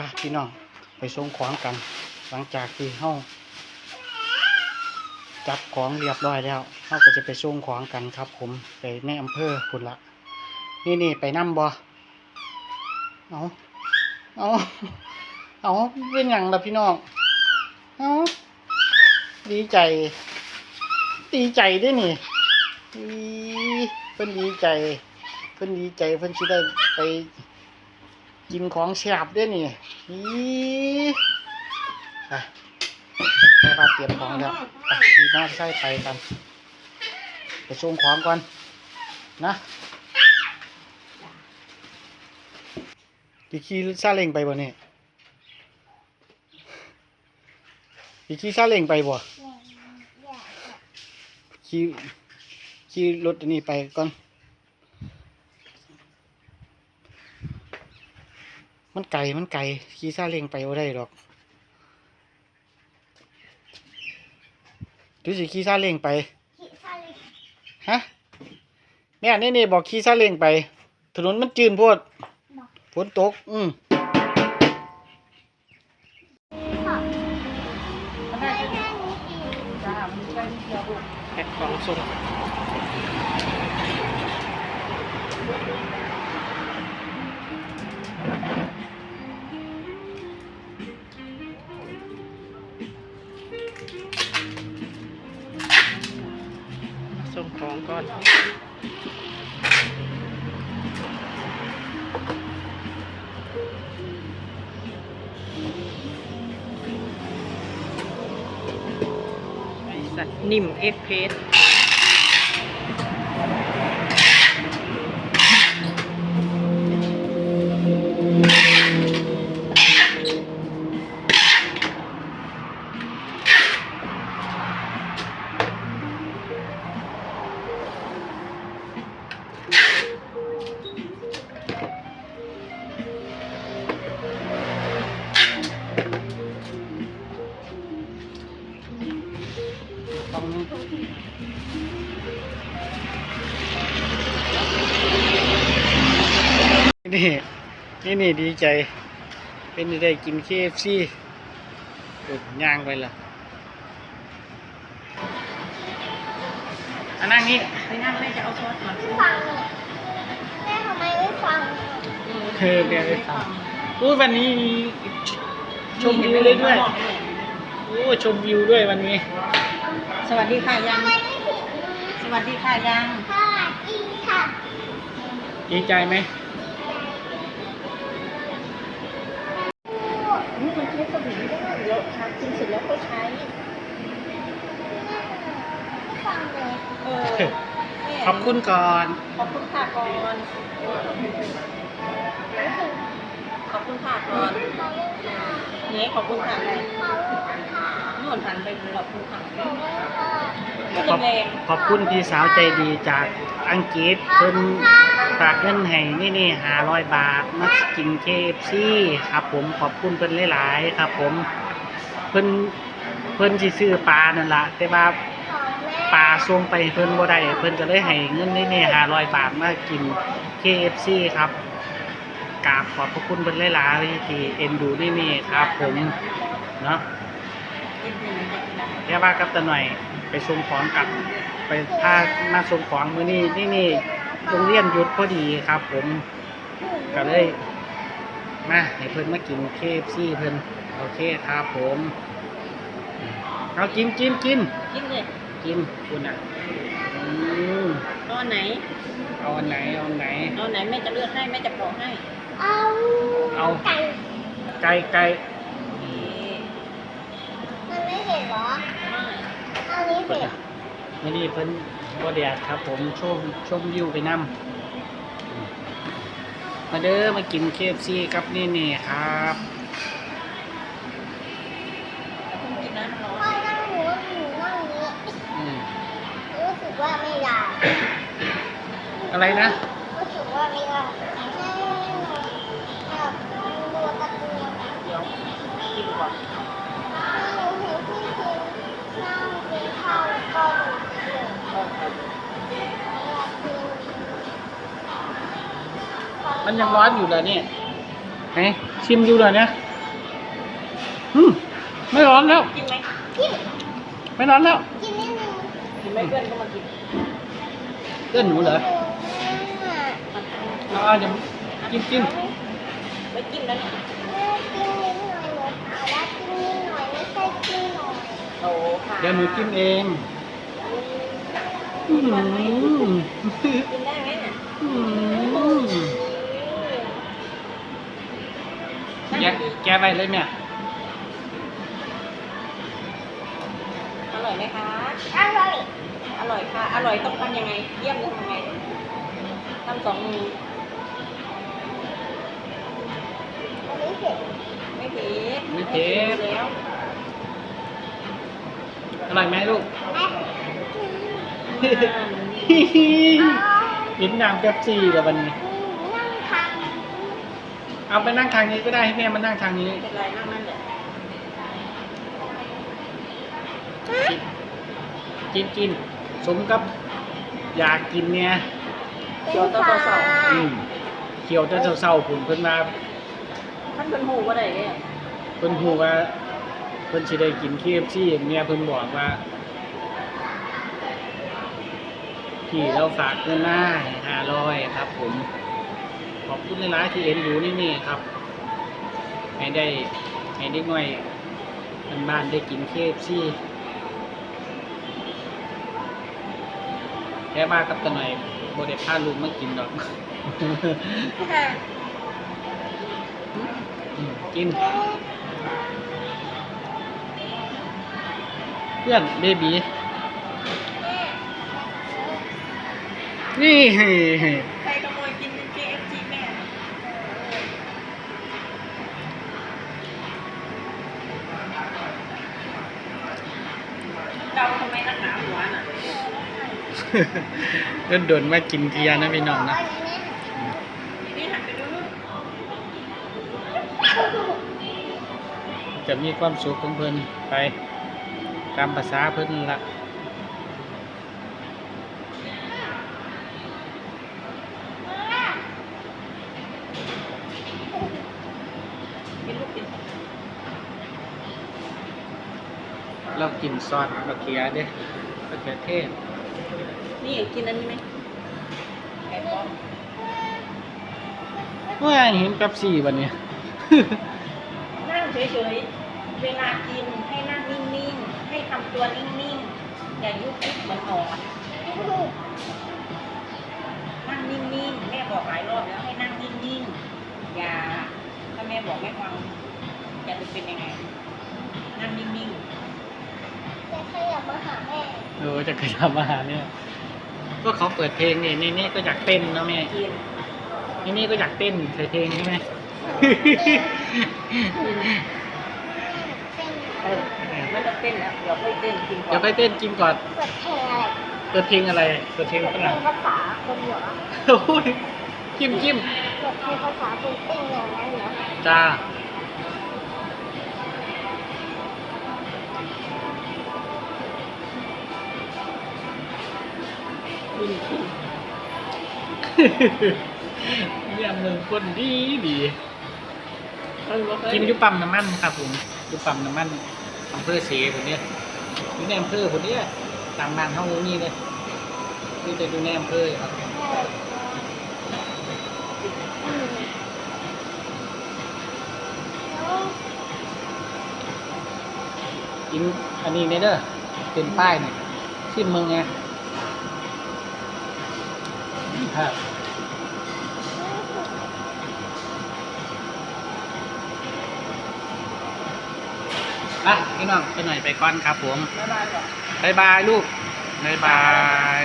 ไปพี่น้องไปส่งของกัน หลังจากที่เฮาจับของเรียบร้อยแล้วเฮาก็จะไปส่งของกันครับ ผมไปในอำเภอพุ่นละนี่นี่ไปนํบ่เอาเอาเอาเป็นหยังละพี่น้องเอาดีใจ ดีใจด้วยนี่อีเพิ่นดีใจเพิ่นดีใจเพิ่นสิได้ไป กินของแซ่บเด้วยนี่อีไปแม่บ้านเตรียมของแล้วไปขี่มอเตอร์ไซค์ไปกันไปส่งของก่อนนะพี่ขี่ซาเล้งไปบ่เนี่ยพี่ขี่ซาเล้งไปบ่ขี่ขี่รถอันนี้ไปก่อน มันไกลมันไกลขี่ซาเล้งไปบ่ได้ดอกหรือสิขี่ซาเล้งไปฮะแม่นี่นี่บอกขี่ซาเล้งไป ถนนมันจืนโพดฝนตก อืมแพ็คของส่งส่ง องก่อนนิ่มเอ็กเพส ต้องนี่นี่นี่ดีใจ เป็นได้กินเคฟซีกดย่างไปละอันนั่งนี่ไปนั่งแม่จะเอาซอสก่อนฟังแม่ทำไมไม่ฟังเธอเรียนไปฟังอู้วันนี้ชมวิวเลยด้วยโอ้ชมวิวด้วยวันนี้ สวัสดีค่ะยังทำไมไม่ถึงสวัสดีค่ะยังค่ะอีค่ะดีใจไหมนี่มันใช้สบู่ไม่ได้เยอะค่ะกินเสร็จแล้วก็ใช้ฟังเลยเออขอบคุณก่อน ขอบคุณค่ะก่อน ขอบคุณค่ะก่อนเนี่ยขอบคุณค่ะเลย นหันไปขอบคุณค่ะขอบขอบคุณพี่สาวใจดีจากอังกฤษเพิ่นฝากเงินให้นี่นี่หาร้อยบาทมากินเคฟซีครับผมขอบคุณเพิ่นหลายๆครับ ผมเพิ่นเพิ่นสิซื้อปลานั่นละแต่ว่าปลาส่งไปเพิ่นบ่ได้เพิ่นก็เลยให้เงินนี่นี่หาร้อยบาทมากิน KFC ครับกราบขอบพระคุณเพิ่นหลายๆที่เอ็นดูนี่นี่ครับ ผมเนาะ กินหนึ่งจะกินอะไรแค่ว่ากับตาหน่อยไปส่งของกลับไปพามาส่งของมื้อนี้นี่นี่โรงเรียนหยุดพอดีครับ ผมก็เลยมาให้เพิ่นมากินเคฟซีเพิ่นโอเคครับผมเอากินกินกินกินเลยกินคุณอะอืมตอนไหนเอาอันไหนเอาอันไหนตอนไหนแม่จะเลือกให้แม่จะปอกให้ เอาเอาไก่ไก่ไก่ นี่ มันไม่ เห็นเหรอไม่อันนี้เห็นมื้อนี้เพิ่นบ่แดดครับ ผมชมชมวิวไปนํมาเด้อมากินเคฟซีครับนี่นี่ครับคุณกินน้ำร้อพ่อนนั่งหนูหนูนั่งนี้อืมรู้สึกว่าไม่ได้อะไรนะ มันยังร้อนอยู่เลยเนี่ยไหนชิมดูหน่อยนะเอืมไม่ร้อนแล้ว กินไหมกินไม่ร้อนแล้ว กินนิดนึงกินไหมเพื่อนก็มากินเล่นหนูเหรออะเอาเอาเดี๋ยวกินกินไม่กินแล้วเนี่ยแม่กินนิดหน่อยหนูถามว่ากินนิดหน่อยไม่ใช่กินหน่อยโอ้ค่ะเดี๋ยวหนูกินเองอืมกินได้ไหมเนี่ย อืมแกะแกะไปเลยแม่อร่อยไหมคะอร่อยอร่อยค่ะ อร่อยต้องทำยังไง เยี่ยมหรือทำไงทำสองมืออันนี้เผ็ดไม่เผ็ดไม่เผ็ดแล้วอร่อยไหมลูกแม่กินกินน้ำเป๊ปซี่กับวันนี้นั่งท เอาไปนั่งทางนี้ก็ได้ให้แม่มานั่งทางนี้ไม่เป็นไรนั่งนั่นแหละกินกินสมกับ อยากกินเนี่ยำเป็นค่ะอืมเขียวจะเศร้าๆผุนเพิ่นมาท่านเป็นหูว่าไรเนี่ยเพิ่นฮู้ว่าเพิ่นสิได้กิน KFC เมียเพิ่นบอกว่าพี่เราฝากเงินมาห้าร้อยครับผม ขอบคุณหลายๆที่เอ็นดูนี่นี่ครับให้ได้ให้เด็กน้อยบ้านได้กิน KFC แค่มากับตะหน่อยโบ่ได้พาลูกมากินดอกกิน เพื่อนเบบีนี่ ใครขโมยกิน KFC แม่เกาทำไมนักหนาหัวน่ะเดินโดนมากินเกียร์นะพี่น้องนะนี่หันไปดูนู่นจะมีความสุขของเพิ่นไป ตามภาษาเพิ่นละ กินลูกกิน เรากินซอสมะเขือเด้มะเขือเทศนี่กินอันนี้ไหมไก่ปลอมว่าเห็นแป๊บซี่วันนี้ นั่งเฉยๆ เวลากินให้นั่งนิ่งๆ ให้ทำตัวนิ่งๆ อย่ายุกยิกเหมือนหนอนนั่งนิ่งๆ แม่บอกหลายรอบแล้วให้นั่งนิ่งๆ อย่า ถ้าแม่บอกไม่ฟังจะเป็นยังไง นั่งนิ่งจะ ขยับมาหาแม่เออจะขยับมาหาเนี่ยก็เขาเปิดเพลงนี่นี่นี่ก็อยากเต้นนะแม่ๆกินนี่นี่ก็อยากเต้นใส่เพลงใช่ไหมเออไม่ต้องเต้นแล้วเดี๋ยวค่อยเต้นกินก่อนเดี๋ยวไปเต้นกินก่อนเปิดเพลงอะไรเปิดเพลงอะไรเปิดเพลงฝเพลรั่งงภาษาคนเหรอโอ้ยจิ้มจิ้มเปิดเพลงภาษาคนเต้นอย่างนั้นเหรอจ้า กินกินเนี่ยมือคนดีดีกินยุปั๊มน้ำมันครับผมยุปั๊มน้ำมันอำเภอเสผมเนี่ยอยู่ในอำเภอผมเนี่ยตามบ้านเฮานี่เลยนี่จะอยู่ในอำเภอครับอินอันนี้เนี่ยเด้อเป็นป้ายเนี่ยขึ้นเมืองไง ครับอะพี่น้องไปหน่อยไปก่อนครับผม บ๊ายบายก่อนบายบายลูกบายบาย